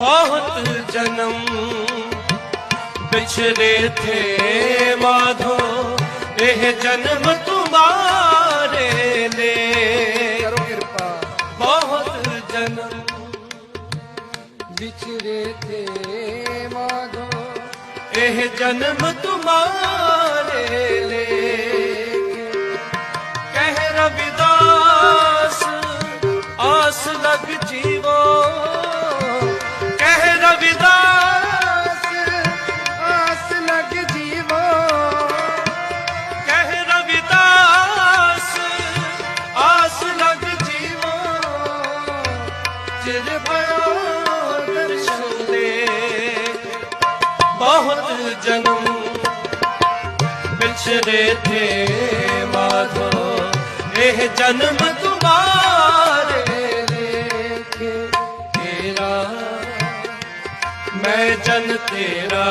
बहुत जन्म बिछड़े थे माधो यह जन्म तुम्हारे ले कृपा बहुत जन्म बिछड़े थे माधो यह जन्म तुम्हारे ਚਿਰ ਭਇਓ ਦਰਸ਼ਨ ਦੇ ਬਹੁਤ ਜਨਮ ਵਿਛੜੇ ਥੇ ਮਾਧੋ ਇਹ ਜਨਮ ਤੁਮਾਰੇ ਲੇਖੇ ਤੇਰਾ, ਮੈਂ ਜਨ ਤੇਰਾ।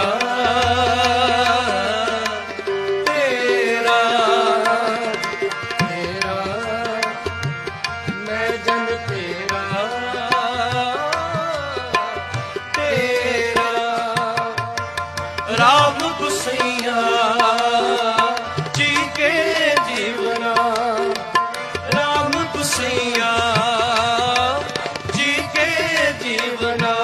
ਰਾਮ ਗੁਸਈਆ ਜੀ ਕੇ ਜੀਵਨਾ। ਰਾਮ ਗੁਸਈਆ ਜੀ ਕੇ ਜੀਵਨਾ।